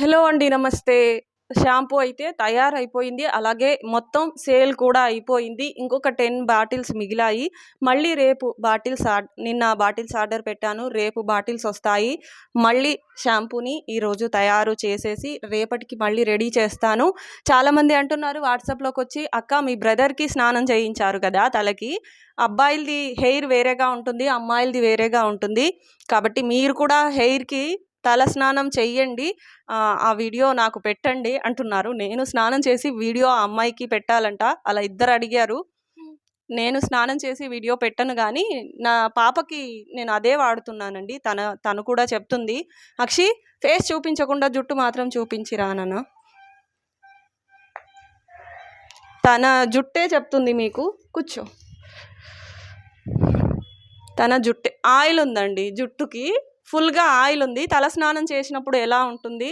Hello అండి నమస్తే. Shampoo అయితే తయారైపోయింది. అలాగే మొత్తం సేల్ కూడా అయిపోయింది. ఇంకొక టెన్ బాటిల్స్ మిగిలాయి. మళ్ళీ రేపు బాటిల్స్ ఆర్ నిన్న బాటిల్స్ ఆర్డర్ పెట్టాను. రేపు బాటిల్స్ వస్తాయి. మళ్ళీ షాంపూని ఈరోజు తయారు చేసేసి రేపటికి మళ్ళీ రెడీ చేస్తాను. చాలామంది అంటున్నారు వాట్సాప్లోకి వచ్చి అక్క మీ బ్రదర్కి స్నానం చేయించారు కదా తలకి. అబ్బాయిలది హెయిర్ వేరేగా ఉంటుంది అమ్మాయిలది వేరేగా ఉంటుంది. కాబట్టి మీరు కూడా హెయిర్కి తల స్నానం చెయ్యండి ఆ, వీడియో నాకు పెట్టండి అంటున్నారు. నేను స్నానం చేసి వీడియో ఆ అమ్మాయికి పెట్టాలంట. అలా ఇద్దరు అడిగారు. నేను స్నానం చేసి వీడియో పెట్టను కానీ నా పాపకి నేను అదే వాడుతున్నానండి. తన తను కూడా చెప్తుంది. అక్షి ఫేస్ చూపించకుండా జుట్టు మాత్రం చూపించిరా నాన్న? తన జుట్టే చెప్తుంది మీకు. కూర్చో. తన జుట్టే ఆయిల్ ఉందండి జుట్టుకి. ఫుల్గా ఆయిల్ ఉంది తల స్నానం చేసినప్పుడు ఎలా ఉంటుంది?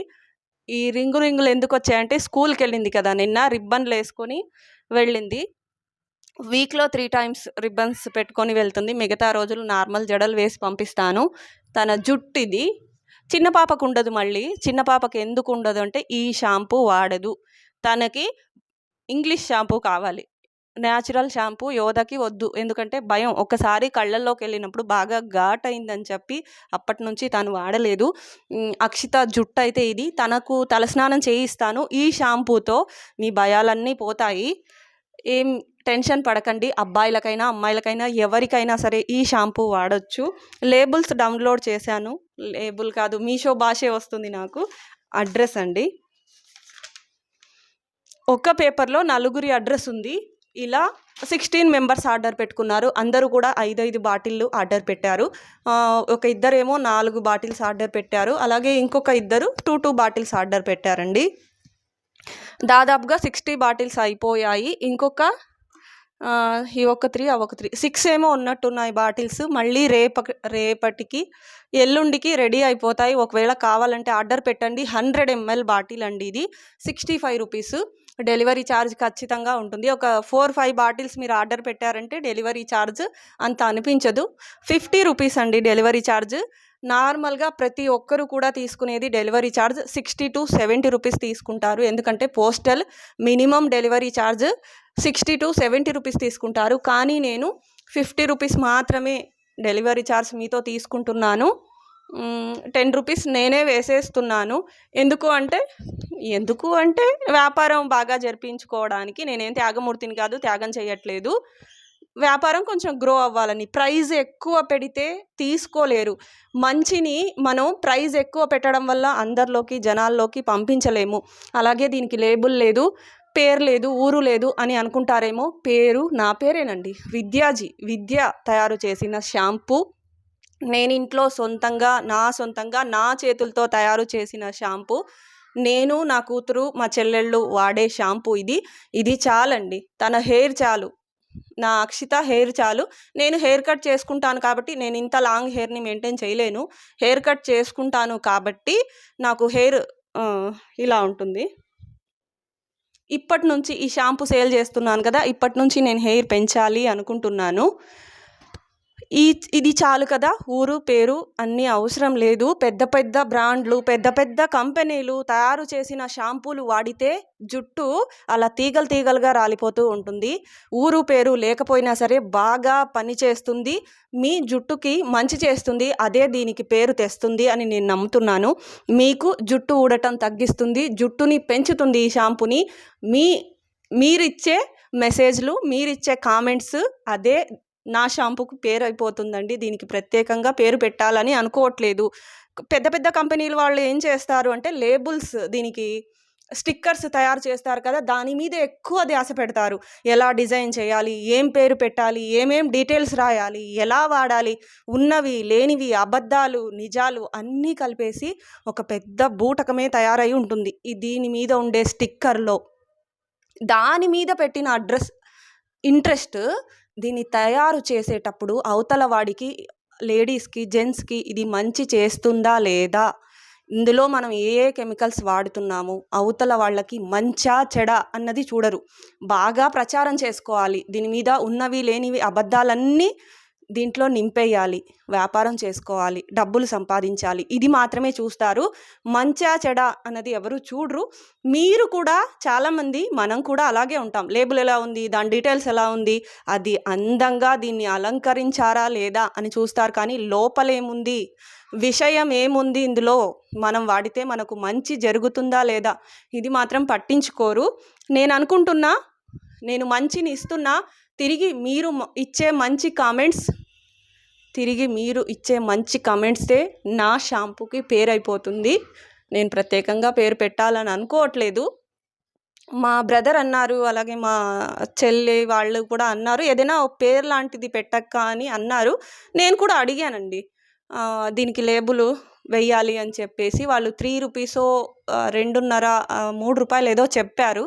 ఈ రింగు రింగులు ఎందుకు వచ్చాయంటే స్కూల్కి వెళ్ళింది కదా నిన్న రిబ్బన్లు వేసుకొని వెళ్ళింది. వీక్లో త్రీ టైమ్స్ రిబ్బన్స్ పెట్టుకొని వెళ్తుంది. మిగతా రోజులు నార్మల్ జడలు వేసి పంపిస్తాను. తన జుట్టు ఇది చిన్న పాపకు ఉండదు మళ్ళీ. చిన్న పాపకి ఎందుకు ఉండదు అంటే ఈ షాంపూ వాడదు. తనకి ఇంగ్లీష్ షాంపూ కావాలి. న్యాచురల్ షాంపూ యోధకి వద్దు. ఎందుకంటే భయం. ఒకసారి కళ్ళల్లోకి వెళ్ళినప్పుడు బాగా ఘాట్ అయిందని చెప్పి అప్పటి నుంచి తను వాడలేదు. అక్షిత జుట్టు అయితే ఇది. తనకు తలస్నానం చేయిస్తాను. ఈ షాంపూతో మీ భయాలన్నీ పోతాయి. ఏం టెన్షన్ పడకండి. అబ్బాయిలకైనా అమ్మాయిలకైనా ఎవరికైనా సరే ఈ షాంపూ వాడచ్చు. లేబుల్స్ డౌన్లోడ్ చేశాను. లేబుల్ కాదు మీషో భాషే వస్తుంది నాకు. అడ్రస్ అండి. ఒక్క పేపర్లో నలుగురి అడ్రస్ ఉంది. ఇలా సిక్స్టీన్ మెంబర్స్ ఆర్డర్ పెట్టుకున్నారు. అందరూ కూడా ఐదైదు బాటిళ్ళు ఆర్డర్ పెట్టారు. ఒక ఇద్దరేమో నాలుగు బాటిల్స్ ఆర్డర్ పెట్టారు. అలాగే ఇంకొక ఇద్దరు టూ టూ బాటిల్స్ ఆర్డర్ పెట్టారండి. దాదాపుగా సిక్స్టీ బాటిల్స్ అయిపోయాయి. ఇంకొక ఈ ఒక త్రీ ఆ ఒక త్రీ. సిక్స్ ఏమో ఉన్నట్టున్నాయి బాటిల్స్. మళ్ళీ రేప రేపటికి ఎల్లుండికి రెడీ అయిపోతాయి. ఒకవేళ కావాలంటే ఆర్డర్ పెట్టండి. హండ్రెడ్ ఎంఎల్ బాటిల్ అండి ఇది. Sixty five rupees. Delivery charge ఖచ్చితంగా ఉంటుంది. ఒక ఫోర్ ఫైవ్ బాటిల్స్ మీరు ఆర్డర్ పెట్టారంటే డెలివరీ ఛార్జ్ అంత అనిపించదు. ఫిఫ్టీ రూపీస్ అండి డెలివరీ ఛార్జ్ నార్మల్గా ప్రతి ఒక్కరు కూడా తీసుకునేది delivery charge sixty to seventy rupees తీసుకుంటారు. ఎందుకంటే postal minimum delivery charge sixty to seventy rupees తీసుకుంటారు. కానీ నేను ఫిఫ్టీ రూపీస్ మాత్రమే డెలివరీ ఛార్జ్ మీతో తీసుకుంటున్నాను. టెన్ రూపీస్ నేనే వేసేస్తున్నాను. ఎందుకు అంటే ఎందుకు అంటే వ్యాపారం బాగా జరిపించుకోవడానికి నేనేం త్యాగమూర్తిని కాదు త్యాగం చేయట్లేదు. వ్యాపారం కొంచెం గ్రో అవ్వాలని. ప్రైజ్ ఎక్కువ పెడితే తీసుకోలేరు. మంచిని మనం ప్రైజ్ ఎక్కువ పెట్టడం వల్ల అందరిలోకి జనాల్లోకి పంపించలేము. అలాగే దీనికి లేబుల్ లేదు పేరు లేదు ఊరు లేదు అని అనుకుంటారేమో. పేరు నా పేరేనండి. విద్యాజీ విద్య తయారు చేసిన షాంపూ. నేను ఇంట్లో సొంతంగా నా సొంతంగా నా చేతులతో తయారు చేసిన షాంపూ. నేను నా కూతురు మా చెల్లెళ్ళు వాడే షాంపూ ఇది. ఇది చాలండి. తన హెయిర్ చాలు. నా అక్షిత హెయిర్ చాలు. నేను హెయిర్ కట్ చేసుకుంటాను కాబట్టి నేను ఇంత లాంగ్ హెయిర్ని మెయింటైన్ చేయలేను. హెయిర్ కట్ చేసుకుంటాను కాబట్టి నాకు హెయిర్ ఇలా ఉంటుంది. ఇప్పటి నుంచి ఈ షాంపూ సేల్ చేస్తున్నాను కదా ఇప్పటి నుంచి నేను హెయిర్ పెంచాలి అనుకుంటున్నాను. ఈ ఇది చాలు కదా. ఊరు పేరు అన్నీ అవసరం లేదు. పెద్ద పెద్ద బ్రాండ్లు పెద్ద పెద్ద కంపెనీలు తయారు చేసిన షాంపూలు వాడితే జుట్టు అలా తీగలు తీగలుగా రాలిపోతూ ఉంటుంది. ఊరు పేరు లేకపోయినా సరే బాగా పని చేస్తుంది. మీ జుట్టుకి మంచి చేస్తుంది. అదే దీనికి పేరు తెస్తుంది అని నేను నమ్ముతున్నాను. మీకు జుట్టు ఊడటం తగ్గిస్తుంది. జుట్టుని పెంచుతుంది ఈ షాంపూని. మీ మీరిచ్చే మెసేజ్లు మీరిచ్చే కామెంట్స్ అదే నా షాంపూకు పేరు అయిపోతుందండి దీనికి ప్రత్యేకంగా పేరు పెట్టాలని అనుకోవట్లేదు. పెద్ద పెద్ద కంపెనీలు వాళ్ళు ఏం చేస్తారు అంటే లేబుల్స్ దీనికి స్టిక్కర్స్ తయారు చేస్తారు కదా దాని మీద ఎక్కువ ధ్యాస పెడతారు. ఎలా డిజైన్ చేయాలి ఏం పేరు పెట్టాలి ఏమేం డీటెయిల్స్ రాయాలి ఎలా వాడాలి ఉన్నవి లేనివి అబద్ధాలు నిజాలు అన్నీ కలిపేసి ఒక పెద్ద బూటకమే తయారై ఉంటుంది. ఈ దీని మీద ఉండే స్టిక్కర్లో. దాని మీద పెట్టిన అడ్రస్ ఇంట్రెస్ట్ దీన్ని తయారు చేసేటప్పుడు అవతల వాడికి లేడీస్కి జెంట్స్కి ఇది మంచి చేస్తుందా లేదా? ఇందులో మనం ఏ ఏ కెమికల్స్ వాడుతున్నాము? అవతల వాళ్ళకి మంచా చెడ అన్నది చూడరు. బాగా ప్రచారం చేసుకోవాలి. దీని మీద ఉన్నవి లేనివి అబద్ధాలన్నీ దీంట్లో నింపేయాలి వ్యాపారం చేసుకోవాలి డబ్బులు సంపాదించాలి. ఇది మాత్రమే చూస్తారు. మంచా చెడ అన్నది ఎవరు చూడరు. మీరు కూడా చాలామంది మనం కూడా అలాగే ఉంటాం. లేబుల్ ఎలా ఉంది? దాని డీటెయిల్స్ ఎలా ఉంది? అది అందంగా దీన్ని అలంకరించారా లేదా అని చూస్తారు. కానీ లోపలేముంది విషయం ఏముంది ఇందులో? మనం వాడితే మనకు మంచి జరుగుతుందా లేదా? ఇది మాత్రం పట్టించుకోరు. నేను అనుకుంటున్నా నేను మంచిని ఇస్తున్నా తిరిగి మీరు ఇచ్చే మంచి కామెంట్స్ తిరిగి మీరు ఇచ్చే మంచి కామెంట్సే నా షాంపూకి పేరు అయిపోతుంది నేను ప్రత్యేకంగా పేరు పెట్టాలని అనుకోవట్లేదు. మా బ్రదర్ అన్నారు అలాగే మా చెల్లి వాళ్ళు కూడా అన్నారు ఏదైనా పేరు లాంటిది పెట్టక్క అని అన్నారు. నేను కూడా అడిగానండి. దీనికి లేబుల్ వెయ్యాలి అని చెప్పేసి వాళ్ళు త్రీ రూపీసో రెండున్నర మూడు రూపాయలు ఏదో చెప్పారు.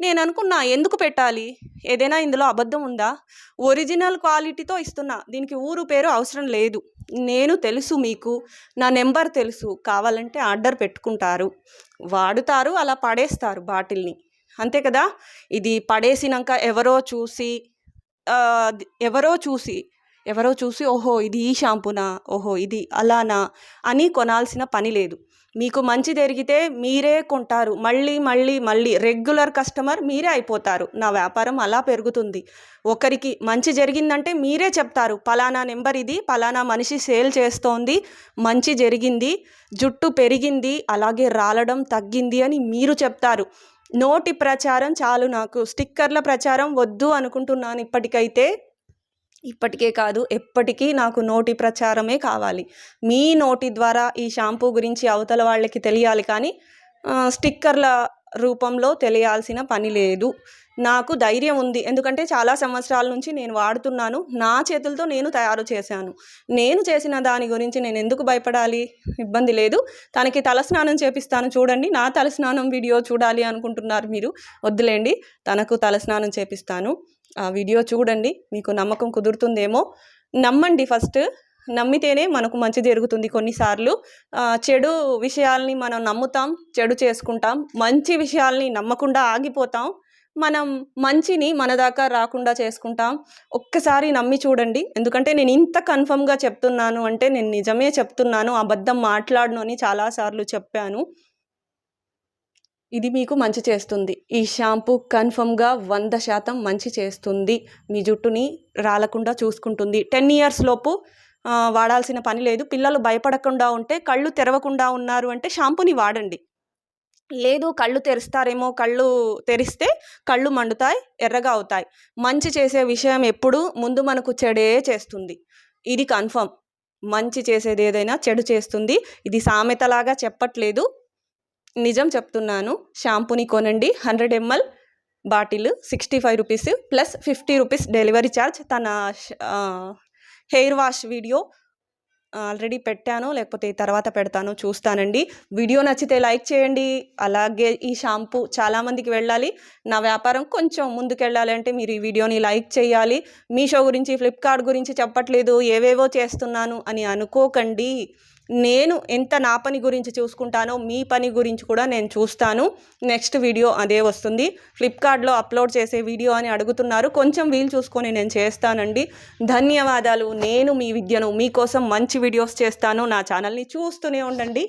నేను అనుకున్నా ఎందుకు పెట్టాలి? ఏదైనా ఇందులో అబద్ధం ఉందా? ఒరిజినల్ క్వాలిటీతో ఇస్తున్నా. దీనికి ఊరు పేరు అవసరం లేదు. నేను తెలుసు మీకు. నా నెంబర్ తెలుసు. కావాలంటే ఆర్డర్ పెట్టుకుంటారు. వాడుతారు అలా పడేస్తారు బాటిల్ని. అంతే కదా? ఇది పడేసినాక ఎవరో చూసి ఎవరో చూసి ఎవరో చూసి ఓహో ఇది ఈ షాంపూనా? ఓహో ఇది అలానా? అని కొనాల్సిన పని లేదు. మీకు మంచి జరిగితే మీరే కొంటారు. మళ్ళీ మళ్ళీ మళ్ళీ రెగ్యులర్ కస్టమర్ మీరే అయిపోతారు. నా వ్యాపారం అలా పెరుగుతుంది. ఒకరికి మంచి జరిగిందంటే మీరే చెప్తారు. పలానా నెంబర్ ఇది పలానా మనిషి సేల్ చేస్తోంది మంచి జరిగింది జుట్టు పెరిగింది అలాగే రాలడం తగ్గింది అని మీరు చెప్తారు. నోటి ప్రచారం చాలు నాకు. స్టిక్కర్ల ప్రచారం వద్దు అనుకుంటున్నాను ఇప్పటికైతే. ఇప్పటికే కాదు ఎప్పటికీ నాకు నోటి ప్రచారమే కావాలి. మీ నోటి ద్వారా ఈ షాంపూ గురించి అవతల వాళ్ళకి తెలియాలి కానీ స్టిక్కర్ల రూపంలో తెలియాల్సిన పని లేదు. నాకు ధైర్యం ఉంది. ఎందుకంటే చాలా సంవత్సరాల నుంచి నేను వాడుతున్నాను. నా చేతులతో నేను తయారు చేశాను. నేను చేసిన దాని గురించి నేను ఎందుకు భయపడాలి? ఇబ్బంది లేదు. తనకి తలస్నానం చేపిస్తాను చూడండి. నా తలస్నానం వీడియో చూడాలి అనుకుంటున్నారు మీరు. వద్దులేండి. తనకు తలస్నానం చేపిస్తాను. ఆ వీడియో చూడండి. మీకు నమ్మకం కుదురుతుందేమో. నమ్మండి ఫస్ట్. నమ్మితేనే మనకు మంచి జరుగుతుంది కొన్నిసార్లు. చెడు విషయాల్ని మనం నమ్ముతాం చెడు చేసుకుంటాం. మంచి విషయాల్ని నమ్మకుండా ఆగిపోతాం. మనం మంచిని మన దాకా రాకుండా చేసుకుంటాం. ఒక్కసారి నమ్మి చూడండి. ఎందుకంటే నేను ఇంత కన్ఫర్మ్గా చెప్తున్నాను అంటే నేను నిజమే చెప్తున్నాను. అబద్ధం మాట్లాడను అని చాలాసార్లు చెప్పాను. ఇది మీకు మంచి చేస్తుంది. ఈ షాంపూ కన్ఫర్మ్గా వంద శాతం మంచి చేస్తుంది. మీ జుట్టుని రాలకుండా చూసుకుంటుంది. టెన్ ఇయర్స్ లోపు వాడాల్సిన పని లేదు. పిల్లలు భయపడకుండా ఉంటే కళ్ళు తెరవకుండా ఉన్నారు అంటే షాంపూని వాడండి. లేదు కళ్ళు తెరుస్తారేమో కళ్ళు తెరిస్తే కళ్ళు మండుతాయి ఎర్రగా అవుతాయి. మంచి చేసే విషయం ఎప్పుడు ముందు మనకు చెడే చేస్తుంది. ఇది కన్ఫర్మ్. మంచి చేసేది ఏదైనా చెడు చేస్తుంది. ఇది సామెతలాగా చెప్పట్లేదు. నిజం చెప్తున్నాను. షాంపూని కొనండి. Hundred ML bottle sixty five rupees plus fifty rupees delivery charge. తన హెయిర్ వాష్ వీడియో ఆల్రెడీ పెట్టాను. లేకపోతే తర్వాత పెడతాను. చూస్తానండి. వీడియో నచ్చితే లైక్ చేయండి. అలాగే ఈ షాంపూ చాలామందికి వెళ్ళాలి. నా వ్యాపారం కొంచెం ముందుకెళ్ళాలి అంటే మీరు ఈ వీడియోని లైక్ చేయాలి. మీషో గురించి ఫ్లిప్కార్ట్ గురించి చెప్పట్లేదు. ఏవేవో చేస్తున్నాను అని అనుకోకండి. నేను ఎంత నా పని గురించి చూసుకుంటానో మీ పని గురించి కూడా నేను చూస్తాను. నెక్స్ట్ వీడియో అదే వస్తుంది. ఫ్లిప్కార్ట్లో అప్లోడ్ చేసే వీడియో అని అడుగుతున్నారు. కొంచెం వీలు చూసుకొని నేను చేస్తానండి. ధన్యవాదాలు. నేను మీ విద్యను మీకోసం మంచి వీడియోస్ చేస్తాను. నా ఛానల్ని చూస్తూనే ఉండండి.